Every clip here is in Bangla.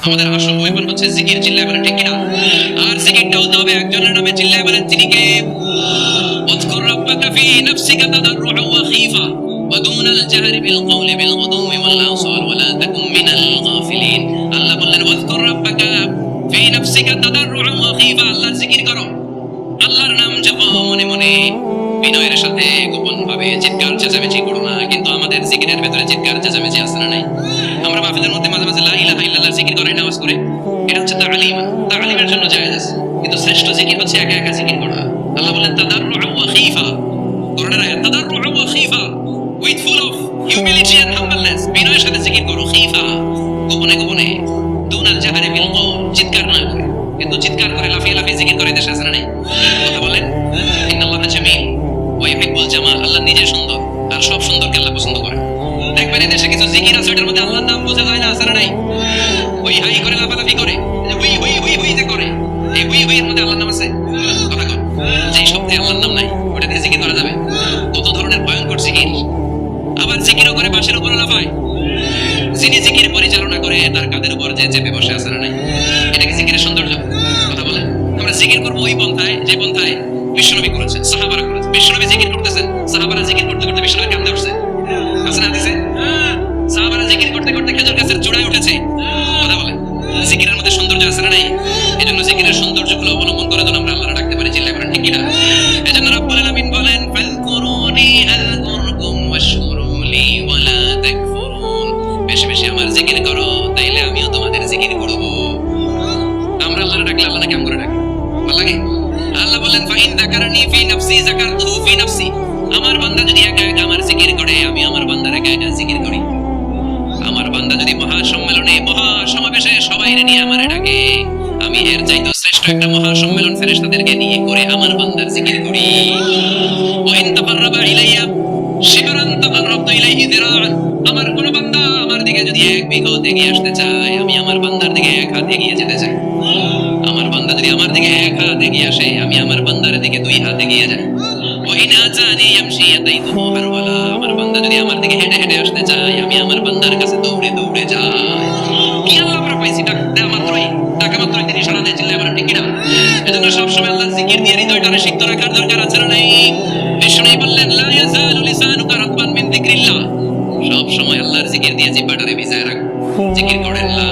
আমাদের আসল ওয়েপন হচ্ছে জিকির চিল্লায় বলেন ঠিক কিনা আর জিকিরটা হতে হবে একজনের নামে চিল্লায় বলেন তিনি কে واذكر ربك في نفسك تضرعا وخيفا ودون الجهر بالقول بالغدو والآصال ولا تكن من الغافلين আল্লাহ বললেন واذكر ربك في نفسك تضرعا وخيفا আল্লাহর জিকির করো আল্লাহর নাম জপো মনে মনে বিনয়ের সাথে গোপন ভাবে চিৎকার চেঁচামেচি করো না কিন্তু আমাদের জিকিরের ভেতরে চিৎকার চেঁচামেচি আছে না নাই আমরা মাহফিলের মধ্যে মাঝে জিকির করাই নামাজ করে এটা হচ্ছে তালিম। তালিমের জন্য জায়েজ আছে। কিন্তু শ্রেষ্ঠ জিকির হচ্ছে একা একা জিকির করা। আল্লাহ বলেন আয়াত with full of humility humbleness বিনয়ের সাথে জিকির করো গোপনে গোপনে। দুনাল জাহারে বিল চিৎকার না করে। কিন্তু চিৎকার করে, লাফিয়ে লাফিয়ে জিকির করে দেশে আছে না কথা বলেন? জামিল। আল্লাহ নিজে সুন্দর। আর সব সুন্দরকে আল্লাহ পছন্দ করে দেখবেন কিছু জিকির আছে, ওটার মধ্যে আল্লাহর নাম বোঝা যায় না আছে না নাই। ওই হাই করে লাফালাফি করে। হুই হুই হুই হুই যে করে। এই হুই হুই মধ্যে আল্লাহর নাম আছে? কথা কর যেই শব্দে আল্লাহর নাম নাই ওটা দিয়ে জিকির করা যাবে। কত ধরনের ভয়ঙ্কর জিকির। আবার জিকিরও করে বাসের উপর লাফায়। যিনি জিকির পরিচালনা করে, তার কাদের উপর যে চেপে বসে আছে না নাই, এটা কি জিকিরের সৌন্দর্য? কথা বলে আমরা জিকির করব ওই পন্থায়, যে পন্থায় বিশ্বনবী করেছেন, সাহাবারা করেছেন। বিশ্বনবী জিকির করতেছেন। সাহাবারা জিকির করতে করতে বিশ্বনবী কান্দে উঠছে। আছে না সাহাবারা জিকির করতে করতে খেজুর গাছের চূড়ায় উঠেছে। আছে না নাই এজন্য জিকিরের নিয়ে আমারে ডাকে আমি এর চাইতো শ্রেষ্ঠ একটা মহা সম্মেলন ফেরেশতাদেরকে নিয়ে করে আমার বান্দার জিকির করি। ইলাইয়া, শিবরান ইলাইহি আমার কোন বান্দা আমার দিকে যদি এক আসতে চায়, আমি আমার বান্দার দিকে এক হাত এগিয়ে যেতে চাই। আমার বান্দা যদি আমার দিকে এক হাত এগিয়ে আসে, আমি আমার বান্দার দিকে দুই হাত এগিয়ে যাই। আতানি ইয়ামশি আমার বান্দা যদি আমার দিকে হেঁটে হেঁটে আসতে চায়, আমি আমার বান্দার কাছে দৌড়ে দৌড়ে যাই। কি আল্লাহ ঠিক কিনা? এজন্য সবসময় আল্লাহ জিকির দিয়ে হৃদয়টারে সিদ্ধ রাখার দরকার আছে নাই? বিষ্ণু বললেন, লা লিসানুকা রাতবান মিন যিকরিল্লাহ। সব সময় আল্লাহর জিকির দিয়ে জিহ্বাটারে ভিজায় রাখ। জিকির করেন, লা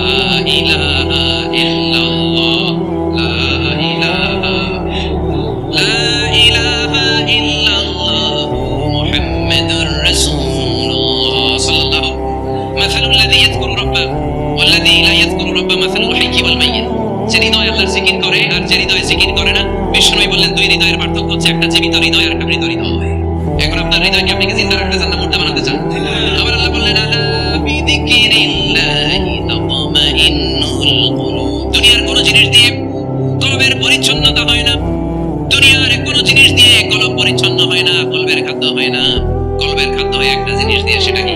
ইলাহা ইল্লাল্লাহ। লা ইলাহা লা ইলাহা ইল্লাল্লাহ মুহাম্মাদুর রাসূলুল্লাহ যে হৃদয় আল্লাহর জিকির করে, আর যে হৃদয় জিকির করে না, বিষ্ণু বললেন, দুই হৃদয়ের পার্থক্য হচ্ছে একটা জীবিত হৃদয় আর একটা মৃত হৃদয়। এখন আপনার হৃদয়কে আপনি কি জিন্দা রাখতে চান না মুর্দা বানাতে চান? আবার আল্লাহ বললেন দুনিয়ার কোন জিনিস দিয়ে কলবের পরিচ্ছন্নতা হয় না। দুনিয়ার কোনো জিনিস দিয়ে কলব পরিচ্ছন্ন হয় না, কলবের খাদ্য হয় না। কলবের খাদ্য হয় একটা জিনিস দিয়ে, সেটা কি?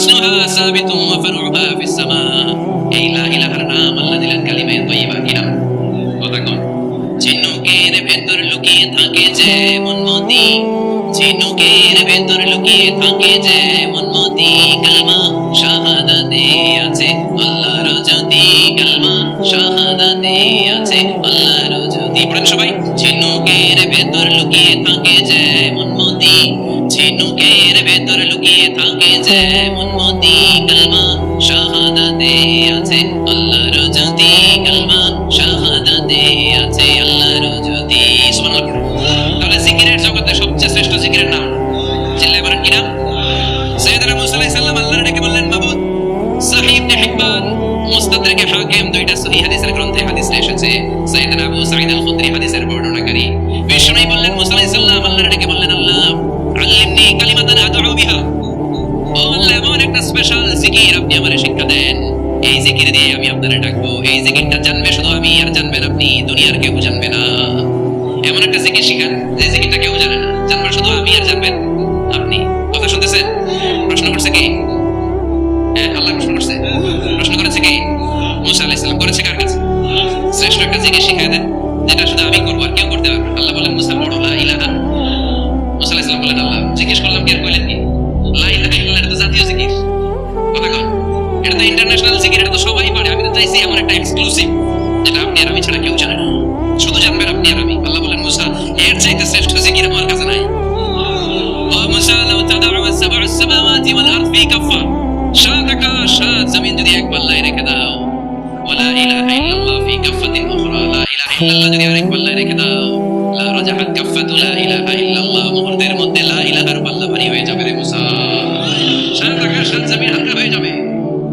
أصلها ثابت وفرعها في السماء এই লা ইলাহার নাম আল্লাহ দিলেন কালিমে তৈবা কি নাম কথা কন ঝিনুকের ভেতর লুকিয়ে থাকে যে মনমতি ঝিনুকের ভেতর লুকিয়ে থাকে আছে, আল্লাহর যদি কালমা শাহাদাতে আছে, আল্লাহর যদি তাহলে জিকিরের জগতে সবচেয়ে শ্রেষ্ঠ জিকিরের নাম? চিল্লাই বলেন কি সৈয়দরা মুসালাই সাল্লাম আল্লাহর ডেকে বললেন, মাবুদ সাহি ইবনে হিব্বান, মুস্তাদরিকে হাকিম, দুইটা সহিহ হাদিসের গ্রন্থে হাদিস এসেছে। সৈয়দরা আবু সাঈদ আল খুদরি হাদিসের বর্ণনাকারী। বিষ্ণুই বললেন মুসালাই সাল্লাম আল্লাহর ডেকে বললেন, আল্লাহ, আল্লিমনি কালিমাতান আদউ বিহা। ও আল্লাহ, এমন একটা স্পেশাল জিকির আপনি আমারে শিক্ষা দেন। এই জিকির দিয়ে আমি আপনারে ডাকবো। এই জিকিরটা জানবে শুধু আমি আর জানবেন আপনি, দুনিয়ার কেউ জানবে না। এমন একটা জিকির শিখান, যে জিকিরটা কেউ জানে না। জানবে শুধু আমি আর জানবেন আপনি। কথা শুনতেছেন প্রশ্ন করছে কি? হ্যাঁ আল্লাহ প্রশ্ন করছে। প্রশ্ন করেছে কি? মুসা আলাইহিস সালাম করেছে কার কাছে? শ্রেষ্ঠ একটা জিকির শিখায় দেন। এটা তো ইন্টারন্যাশনাল জিকির এটা তো সবাই পারে। আমি তো চাইছি এমন একটা এক্সক্লুসিভ যেটা আপনি আর আমি ছাড়া কেউ জানে না। শুধু জানবেন আপনি আর আমি। আল্লাহ বলেন, মুসা, এর চাইতে শ্রেষ্ঠ জিকির আমার কাছে নাই। যদি এক পাল্লায় রেখে দাও। লা ইলাহা ইল্লাল্লাহ যদি লা ইলাহা ইল্লাল্লাহ। মুহূর্তের মধ্যে লা ইলাহার পাল্লা ভারী হয়ে যাবে।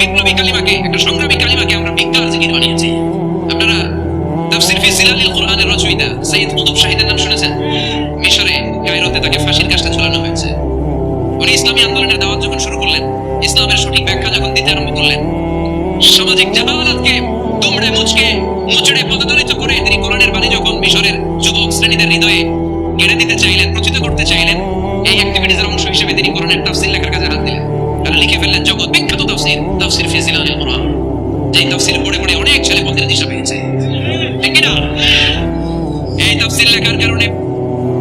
বিপ্লবী কালিমাকে, একটা সংগ্রামী কালিমাকে আমরা বিজ্ঞান জিকির বানিয়েছি। আপনারা তাফসির ফি সিলালিল কোরআনের রচয়িতা সৈয়দ কুতুব শাহিদের নাম শুনেছেন? মিশরে, কায়রোতে তাকে ফাঁসির কাজটা ঝুলানো হয়েছে। উনি ইসলামী আন্দোলনের দাওয়াত যখন শুরু করলেন, ইসলামের সঠিক ব্যাখ্যা যখন দিতে আরম্ভ করলেন, সামাজিক জাহালাতকে দুমড়ে মুচকে, মুচড়ে পদদলিত করে তিনি কোরআনের বাণী যখন মিশরের যুবক শ্রেণীদের হৃদয়ে গেড়ে দিতে চাইলেন প্রচিত করতে চাইলেন, এই অ্যাক্টিভিটিজের অংশ হিসেবে তিনি কোরআনের তাফসীর লেখার কাজে হাত দিলেন। আর লিখে ফেললেন জগৎ। যেই তাফসীর পড়ে পড়ে অনেক ছেলে পথের দিশা পেয়েছে। এই তাফসীর লেখার কারণে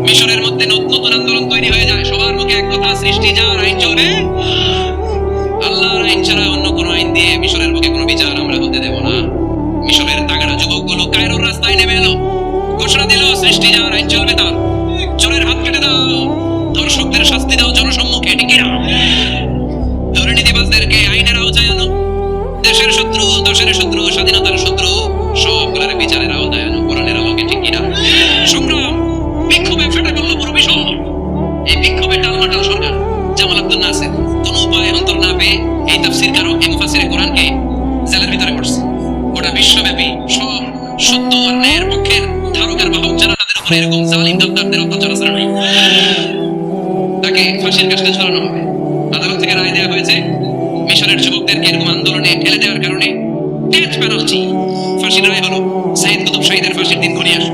মিশরের মধ্যে নতুন আন্দোলন তৈরি হয়ে যায়। সবার মুখে এক কথা, সৃষ্টি যার আইন চলবে আল্লাহর আইন ছাড়া অন্য কোনো আইন দিয়ে মিশরের বুকে কোনো বিচার আমরা হতে দেব না। মিশরের তাগড়া যুবকগুলো কায়রোর রাস্তায় নেমে এলো। ঘোষণা দিল, সৃষ্টি যার আইন চলবে তার। চোরের হাত কেটে দাও। দর্শকদের শাস্তি দাও জনসম্মুখে, ঠিক না দুর্নীতিবাজদেরকে আইনের আওতায় আনো দেশের শত্রু দশের শত্রু, স্বাধীনতার শত্রু। সবগুলোর বিচারের আওতায় আনো কোরআনের আলোকে ঠিক কিনা? সংগ্রাম, বিক্ষোভে ফেটে পড়ল পুরো বিষয় এই বিক্ষোভে টালমাটাল সরকার, জামাল আব্দুল নাসের। কোন উপায় অন্তর না পেয়ে এই তাফসির কারও এই মুফাসিরে কোরআনকে জেলের ভিতরে করছে গোটা বিশ্বব্যাপী সব সত্য আর ন্যায়ের পক্ষের ধারকের বাহক যারা তাদের উপরে এরকম জালিম দপ্তরদের অত্যাচার না তাকে ফাঁসির কাজটা ঝরানো হবে। আদালত থেকে রায় দেওয়া হয়েছে মিশরের যুবকদেরকে এরকম আন্দোলনে ঠেলে দেওয়ার কারণে ডেথ পেনাল্টি ফাঁসির রায় হলো সাইদ কুতুব শাহিদের ফাঁসির দিন ঘনিয়ে আসে।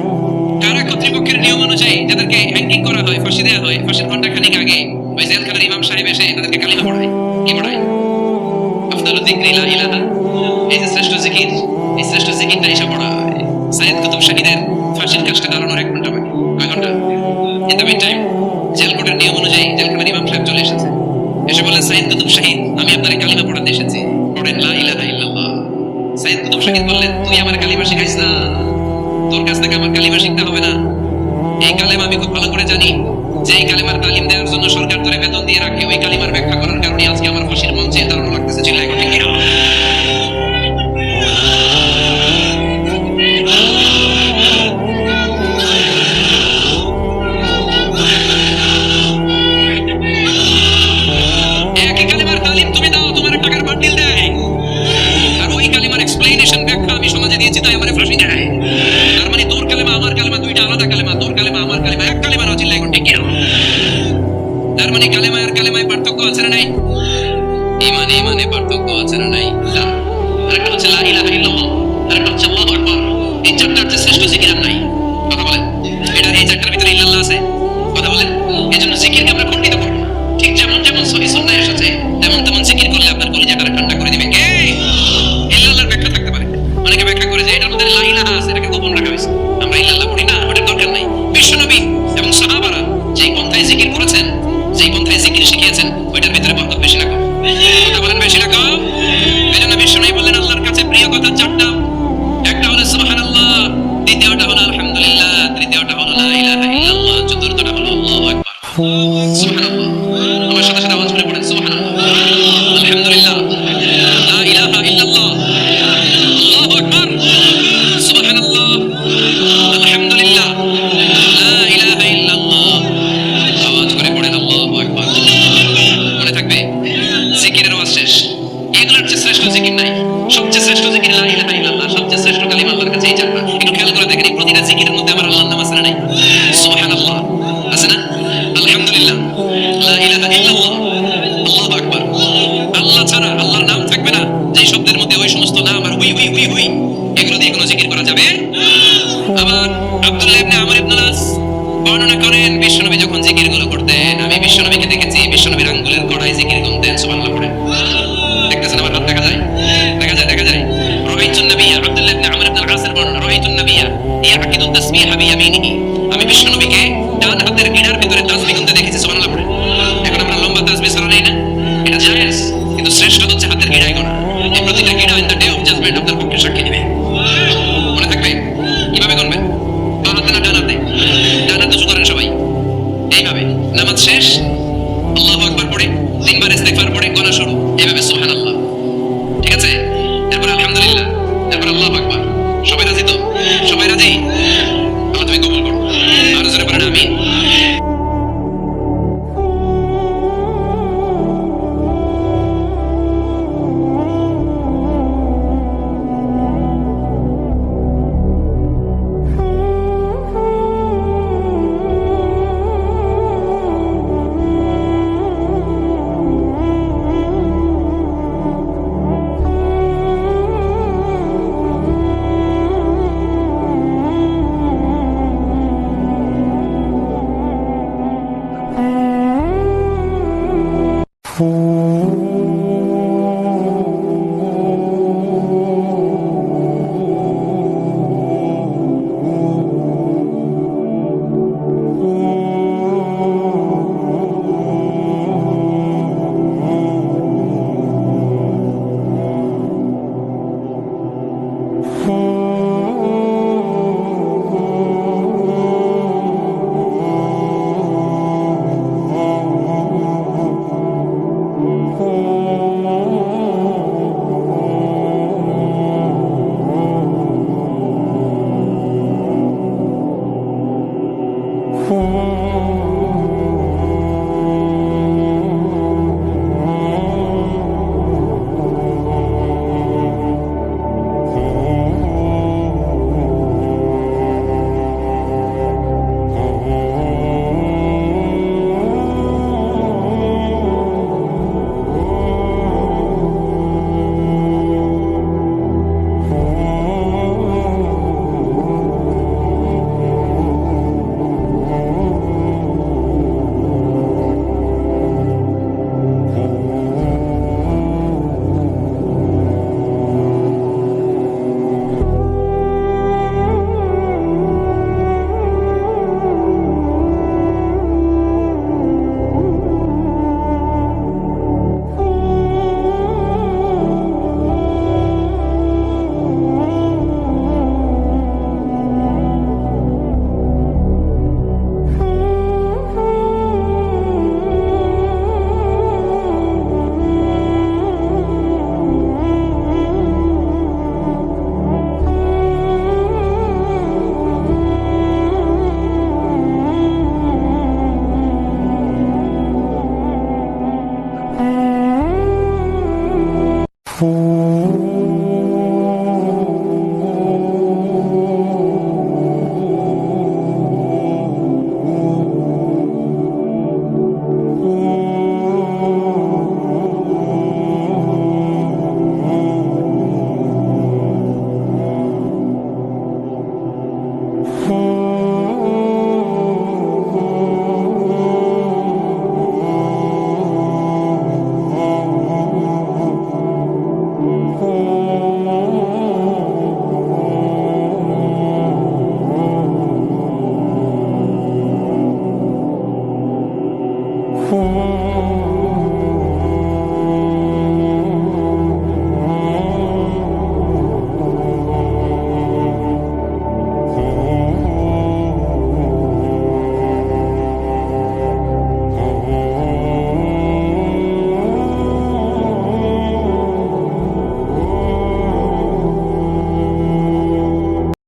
কারা কর্তৃপক্ষের নিয়ম অনুযায়ী যাদেরকে হ্যাঙ্গিং করা হয়, ফাঁসি দেওয়া হয়, ফাঁসির ঘণ্টা খানিক আগে ওই জেলখানার ইমাম সাহেব এসে তাদেরকে কালিমা পড়ায়। কি পড়ায়? ইলাহা, এই যে শ্রেষ্ঠ জিকির, এই শ্রেষ্ঠ জিকিরটা এসে পড়া হয় সাইদ কুতুব শাহিদের ফাঁসির কাজটা দাঁড়ানোর এক ঘণ্টা বাকি কয় ঘণ্টা in the mean time jail নিয়ম অনুযায়ী এসে বলেন সাইদ কুতুব শাহিদ আমি আপনার কালিমা পড়াতে এসেছি। পড়েন, লা ইলাহা ইল্লাল্লাহ। সাইদ কুতুব শাহিদ বললেন, তুই আমার কালিমা শিখাইস না। তোর কাছ থেকে আমার কালিমা শিখতে হবে না। এই কালেমা আমি খুব ভালো করে জানি যে এই কালেমার তালিম দেওয়ার জন্য সরকার ধরে বেতন দিয়ে রাখে। ওই কালিমার ব্যাখ্যা করার কারণে আজকে আমার ফাঁসির মঞ্চে দাঁড়ানো লাগতেছে। চিল্লাই ঠিক নিজেটারে ঠান্ডা করে দিবে। কে ব্যাখ্যা থাকতে পারে। অনেকে ব্যাখ্যা করে এটার মধ্যে লা আছে, এটাকে গোপন রাখা হয়েছে। আমরা ইল্লাল্লাহ পড়ি না ওটার দরকার নাই। বিশ্বনবী এবং সাহাবারা যেই পন্থায় জিকির করেছেন, যেই পন্থায় জিকির শিখিয়েছেন, ওইটার ভিতরে বন্ধক বেশি রাখো। কথা বলেন বেশি রাখো। এই জন্য বিশ্বনবী বললেন, আল্লাহর কাছে প্রিয় কথা চারটা। একটা হলো সুবহানাল্লাহ, দ্বিতীয়টা হলো আলহামদুলিল্লাহ, তৃতীয়টা হলো লা চতুর্থটা হলো আল্লাহু আকবার। সবচেয়ে শ্রেষ্ঠ জিকির লা ইলাহা ইল্লাল্লাহ, সবচেয়ে শ্রেষ্ঠ কালিমা আল্লাহর কাছে এই জান্নাত একটু খেয়াল করে দেখেন, এই প্রতিটা জিকিরের মধ্যে আমার আল্লাহর নাম আছে না নাই? সুবহানাল্লাহ। আছে না? আলহামদুলিল্লাহ। লা ইলাহা ইল্লাল্লাহ। আল্লাহু আকবার। আল্লাহ ছাড়া আল্লাহর নাম থাকবে না। যে শব্দের মধ্যে ওই সমস্ত নাম আর হুই হুই হুই হুই, এগুলো দিয়ে কোনো জিকির করা যাবে? আবার আব্দুল্লাহ ইবনে আমর ইবনে আস বর্ণনা করেন, বিশ্ব